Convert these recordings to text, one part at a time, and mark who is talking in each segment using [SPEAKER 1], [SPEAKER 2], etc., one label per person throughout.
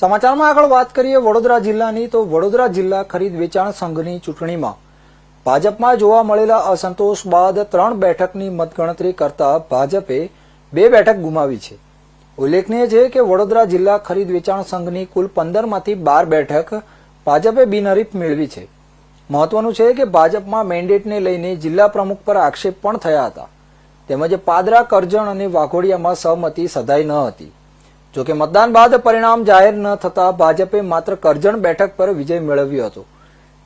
[SPEAKER 1] સમાચારમાં આગળ વાત કરીએ વડોદરા જિલ્લાની, તો વડોદરા જિલ્લા ખરીદ વેચાણ સંઘની ચૂંટણીમાં ભાજપમાં જોવા મળેલા અસંતોષ બાદ ત્રણ બેઠકની મતગણતરી કરતા ભાજપે બે બેઠક ગુમાવી છે. ઉલ્લેખનીય છે કે વડોદરા જિલ્લા ખરીદ વેચાણ સંઘની કુલ પંદરમાંથી બાર બેઠક ભાજપે બિનહરીફ મેળવી છે. મહત્વનું છે કે ભાજપમાં મેન્ડેટને લઈને જિલ્લા પ્રમુખ પર આક્ષેપ પણ થયા હતા. તેમજ પાદરા, કરજણ અને વાઘોડિયામાં સહમતી સધાઈ ન હતી. જોકે મતદાન બાદ પરિણામ જાહેર ન થતા ભાજપે માત્ર કરજણ બેઠક પર વિજય મેળવ્યો હતો.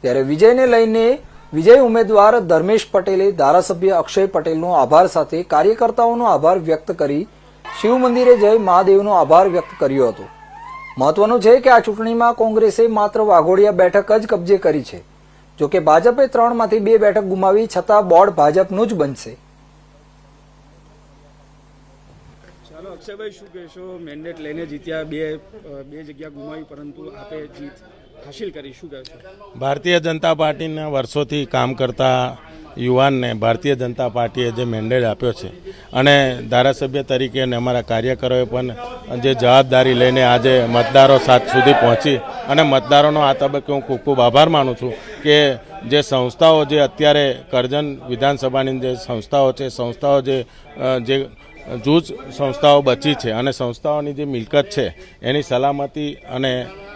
[SPEAKER 1] ત્યારે વિજયને લઈને વિજય ઉમેદવાર ધર્મેશ પટેલે ધારાસભ્ય અક્ષય પટેલનો આભાર સાથે કાર્યકર્તાઓનો આભાર વ્યક્ત કરી શિવ મંદિરે જઈ મહાદેવનો આભાર વ્યક્ત કર્યો હતો. મહત્વનું છે કે આ ચૂંટણીમાં કોંગ્રેસે માત્ર વાઘોડિયા બેઠક જ કબજે કરી છે. જોકે ભાજપે ત્રણમાંથી બે બેઠક ગુમાવી છતાં બોર્ડ ભાજપનું જ બનશે
[SPEAKER 2] ચાલો અક્ષયભાઈ શું કહેશો? મેન્ડેટ લઈને જીત્યા, બે બે જગ્યા ગુમાવી, પરંતુ આપે જીત હાસિલ કરી. શું કહેશો?
[SPEAKER 3] ભારતીય જનતા પાર્ટીના વર્ષોથી કામ કરતા યુવાનને ભારતીય જનતા પાર્ટીએ જે મેન્ડેટ આપ્યો છે, અને ધારાસભ્ય તરીકે અને અમારા કાર્યકરોએ પણ જે જવાબદારી લઈને આજે મતદારો સાથ સુધી પહોંચી, અને મતદારોનો આ તબક્કે હું ખૂબ ખૂબ આભાર માનું છું કે જે સંસ્થાઓ જે અત્યારે કરજણ વિધાનસભાની જે સંસ્થાઓ છે, સંસ્થાઓ જે જે જૂજ સંસ્થાઓ બચી છે અને સંસ્થાઓની જે મિલકત છે, એની સલામતી અને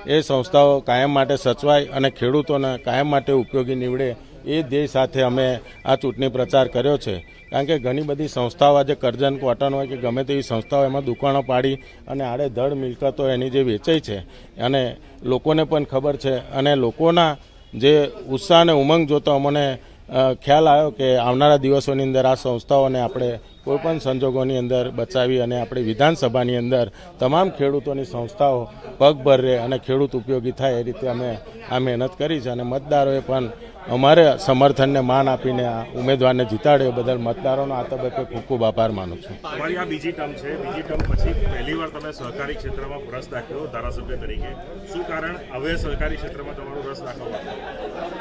[SPEAKER 3] એ સંસ્થાઓ કાયમ માટે સચવાય અને ખેડૂતોને કાયમ માટે ઉપયોગી નીવડે એ ધ્યેય સાથે અમે આ ચૂંટણી પ્રચાર કર્યો છે. કારણ કે ઘણી બધી સંસ્થાઓ આજે કરજન કોટન હોય કે ગમે તેવી સંસ્થાઓ એમાં દુકાનો પાડી અને આડેધડ મિલકતો એની જે વેચાઈ છે, અને લોકોને પણ ખબર છે અને લોકોના જે ઉત્સાહ અને ઉમંગ જોતો અમને ખ્યાલ આવ્યો કે આવનારા દિવસોની અંદર આ સંસ્થાઓને આપણે કોઈપણ સંજોગોની અંદર બચાવી અને આપણી વિધાનસભાની અંદર તમામ ખેડૂતોની સંસ્થાઓ પગભર રહે અને ખેડૂત ઉપયોગી થાય એ રીતે અમે આ મહેનત કરી છે અને મતદારોએ પણ અમારે સમર્થનને માન આપીને આ ઉમેદવારને જીતાડ્યો બદલ મતદારોનો આ તબક્કે ખૂબ ખૂબ આભાર માનું છું.
[SPEAKER 4] તમારી આ બીજી ટર્મ છે. બીજી ટર્મ પછી પહેલીવાર તમે સહકારી ક્ષેત્રમાં રસ દાખવ્યો ધારાસભ્ય તરીકે. શું કારણ? હવે સહકારી ક્ષેત્રમાં તમારો રસ દાખવવા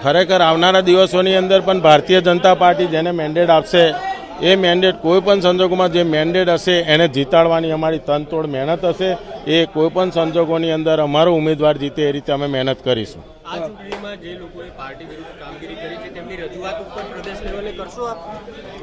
[SPEAKER 3] ખરેખર આવનારા દિવસોની અંદર પણ ભારતીય જનતા પાર્ટી જેને મેન્ડેટ આપશે એ મેન્ડેટ કોઈપણ સંજોગોમાં જે મેન્ડેટ હશે એને જીતાડવાની અમારી તનતોડ મહેનત હશે. એ કોઈપણ સંજોગોની અંદર અમારો ઉમેદવાર જીતે એ રીતે અમે મહેનત કરીશું.
[SPEAKER 5] આ ચૂંટણીમાં જે લોકોએ પાર્ટી વિરુદ્ધ admiro. Jugar con Pro Desperole Corsuap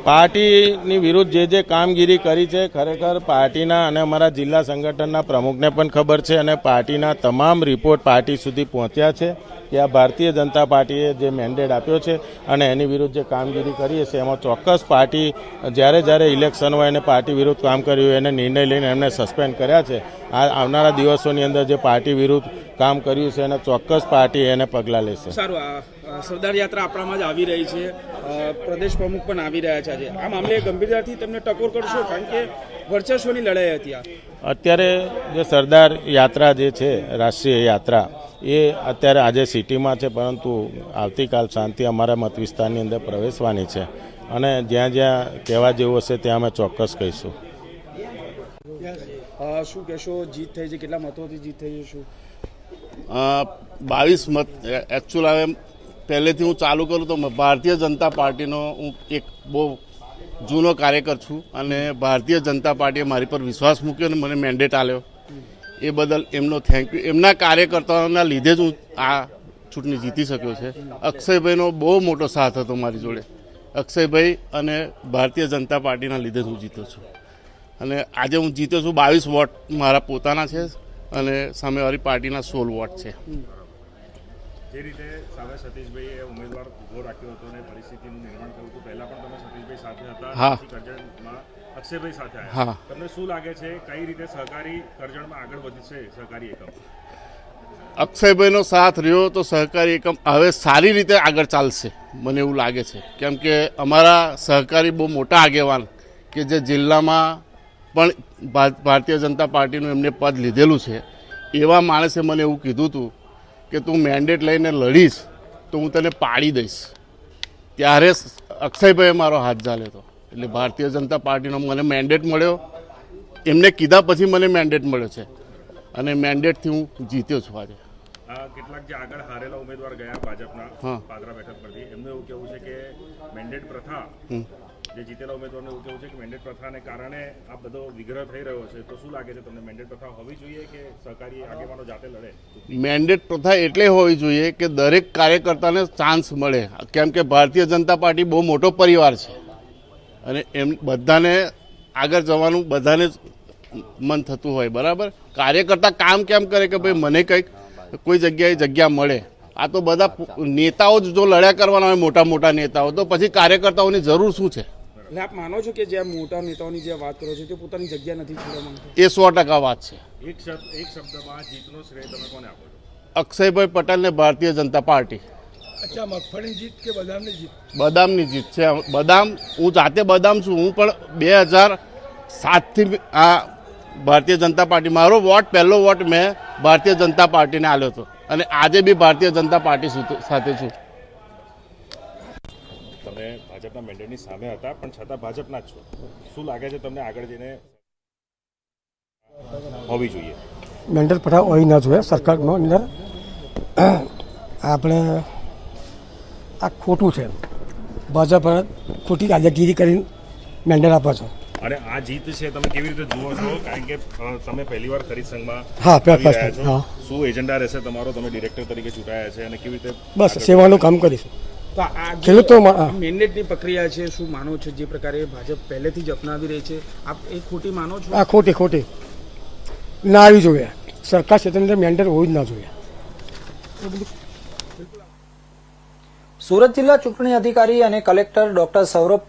[SPEAKER 3] પાર્ટીની વિરુદ્ધ જે જે કામગીરી કરી છે, ખરેખર પાર્ટીના અને અમારા જિલ્લા સંગઠનના પ્રમુખને પણ ખબર છે અને પાર્ટીના તમામ રિપોર્ટ પાર્ટી સુધી પહોંચ્યા છે કે આ ભારતીય જનતા પાર્ટીએ જે મેન્ડેટ આપ્યો છે અને એની વિરુદ્ધ જે કામગીરી કરી હશે, એમાં ચોક્કસ પાર્ટી જ્યારે જ્યારે ઇલેક્શન હોય અને પાર્ટી વિરુદ્ધ કામ કર્યું એને નિર્ણય લઈને એમને સસ્પેન્ડ કર્યા છે. આ આવનારા દિવસોની અંદર જે પાર્ટી વિરુદ્ધ કામ કર્યું છે એને ચોક્કસ પાર્ટી એને પગલાં લેશે.
[SPEAKER 2] સારું સરદાર યાત્રા આપણામાં જ આવી રહી છે. પ્રદેશ પ્રમુખ પણ આવી રહ્યા છે આજે. આ મામલે ગંભીરતાથી તમને ટકોર કરશો કારણ કે વર્ચસ્વની લડાઈ હતી આ.
[SPEAKER 3] અત્યારે જે સરદાર યાત્રા જે છે રાષ્ટ્રીય યાત્રા એ અત્યારે આજે સિટીમાં છે પરંતુ આવતીકાલ શાંતિ અમારા મત વિસ્તારની અંદર પ્રવેશવાની છે. અને જ્યાં જ્યાં કહેવા જેવું હશે ત્યાં અમે ચોક્કસ કહીશું.
[SPEAKER 2] શું કહેશો? જીત થઈ છે કેટલા મતોથી જીત થઈ છે શું?
[SPEAKER 6] બાવીસ મત એકચ્યુઅલ હવે પહેલેથી હું ચાલુ કરું તો ભારતીય જનતા પાર્ટીનો હું એક બહુ જૂનો કાર્યકર છું અને ભારતીય જનતા પાર્ટીએ મારી પર વિશ્વાસ મૂક્યો અને મને મેન્ડેટ આપ્યો. એ બદલ એમનો થેન્ક યુ એમના કાર્યકર્તાઓના લીધે જ હું આ ચૂંટણી જીતી શક્યો છે. અક્ષયભાઈનો બહુ મોટો સાથ હતો મારી જોડે. અક્ષયભાઈ અને ભારતીય જનતા પાર્ટીના લીધે જ હું જીત્યો છું. અને આજે હું જીત્યો છું બાવીસ વોટ મારા પોતાના છે અને સામેવાળી પાર્ટીના સોળ વોટ છે.
[SPEAKER 4] જે રીતે સામે સતીશભાઈએ ઉમેદવાર ઊભો રાખ્યો હતો અને પરિસ્થિતિનું નિર્માણ કર્યું હતું પહેલા પણ તમે સતીશભાઈ સાથે હતા. કરજણમાં અક્ષયભાઈ સાથે. આવ્યા તમને શું લાગે છે કઈ રીતે સહકારી કરજણમાં આગળ વધશે સહકારી એકમ
[SPEAKER 6] અક્ષયભાઈનો સાથ રહ્યો તો સહકારી એકમ હવે સારી રીતે આગળ ચાલશે મને એવું લાગે છે કેમ કે અમારા સહકારી બહુ મોટા આગેવાન કે જે જિલ્લામાં પણ ભારતીય જનતા પાર્ટીનું એમને પદ લીધેલું છે એવા માણસે મને એવું કીધું હતું કે તું મેન્ડેટ લઈને લડીશ તો હું તને પાડી દઈશ. ત્યારે અક્ષયભાઈએ મારો હાથ ઝાલ્યો હતો. એટલે ભારતીય જનતા પાર્ટીનો મને મેન્ડેટ મળ્યો. એમને કીધા પછી મને મેન્ડેટ મળ્યો છે. અને મેન્ડેટથી હું જીત્યો છું આજે.
[SPEAKER 4] કેટલાક જે આગળ હારેલા ઉમેદવાર ગયા ભાજપના. પાદરા બેઠક પરથી. એમનું એવું કેવું છે કે મેન્ડેટ પ્રથા જે જીતેલા ઉમેદવારને એવું કેવું છે કે મેન્ડેટ પ્રથાને કારણે આ બધો વિગ્રહ થઈ રહ્યો છે, તો શું લાગે છે તમને મેન્ડેટ પ્રથા હોવી જોઈએ કે સહકારી આગેવાનો જાતે લડે?
[SPEAKER 6] મેન્ડેટ પ્રથા એટલે હોવી જોઈએ કે દરેક કાર્યકર્તાને ચાન્સ મળે. કેમ કે ભારતીય જનતા પાર્ટી બહુ મોટો પરિવાર છે અને એમ બધાને આગળ જવાનું બધાને મન થતું હોય, બરાબર? કાર્યકર્તા કામ કેમ કરે કે ભાઈ મને કંઈક કોઈ જગ્યાએ જગ્યા મળે. આ તો બધા નેતાઓ જ જો લડ્યા કરવાના હોય મોટા મોટા નેતાઓ, તો પછી કાર્યકર્તાઓની જરૂર શું છે?
[SPEAKER 2] એટલે આપ માનો છો કે જે મોટા નેતાઓની જે વાત કરો છો તે પોતાની જગ્યા નથી છોડવા માંગતા?
[SPEAKER 6] એ સો ટકા વાત છે.
[SPEAKER 4] એક શબ્દ એક શબ્દમાં જીતનો શ્રેય તમે કોને આપો છો?
[SPEAKER 6] અક્ષયભાઈ પટેલને ભારતીય જનતા પાર્ટી.
[SPEAKER 7] અચ્છા મગફળી જીત કે બદામની જીત?
[SPEAKER 6] બદામની જીત છે. બદામ હું જાતે બદામ છું હું પણ બે હજાર સાતથી આ ભારતીય જનતા પાર્ટી મારો વોટ પહેલો વોટ મેં ભારતીય જનતા પાર્ટીને આપ્યો હતો. અને આજે બી ભારતીય જનતા પાર્ટી સાથે છું.
[SPEAKER 4] ભાજપના મેન્ડેટની સામે હતા પણ છતાં ભાજપના જ છો. શું લાગે છે તમને આગળ જઈને હોવી જોઈએ?
[SPEAKER 7] મેન્ડલ પઠાવ હોય ના જોઈએ સરકારનો અંદર આપણે આ ખોટું છે. ભાજપ ખોટી કાર્યગીરી કરીને મેન્ડલ આપે છે.
[SPEAKER 4] અને આ જીત છે તમે કેવી રીતે જુઓ છો? કારણ કે તમે પહેલી વાર ખરીદ સંઘમાં
[SPEAKER 7] હા, હા.
[SPEAKER 4] શું એજન્ડા રહેશે તમારો? તમે ડિરેક્ટર તરીકે ચૂંટાયા છે અને કેવી રીતે
[SPEAKER 7] બસ સેવાનું કામ કરીશું.
[SPEAKER 2] તો આ જે
[SPEAKER 7] ખેડૂતો મા-
[SPEAKER 2] મેન્ડેટની પ્રક્રિયા છે શું માનો છો જે પ્રકારે ભાજપ પહેલેથી જ અપનાવી રહી છે? આપ એ ખોટી માનો છો?
[SPEAKER 7] આ ખોટી ખોટી. ના આવી જોઈએ. સરકાર ક્ષેત્રની અંદર મેન્ડલ હોવું જ ના જોઈએ.
[SPEAKER 1] સુરત જિલ્લા ચૂંટણી અધિકારી અને કલેક્ટર ડોક્ટર સૌરભ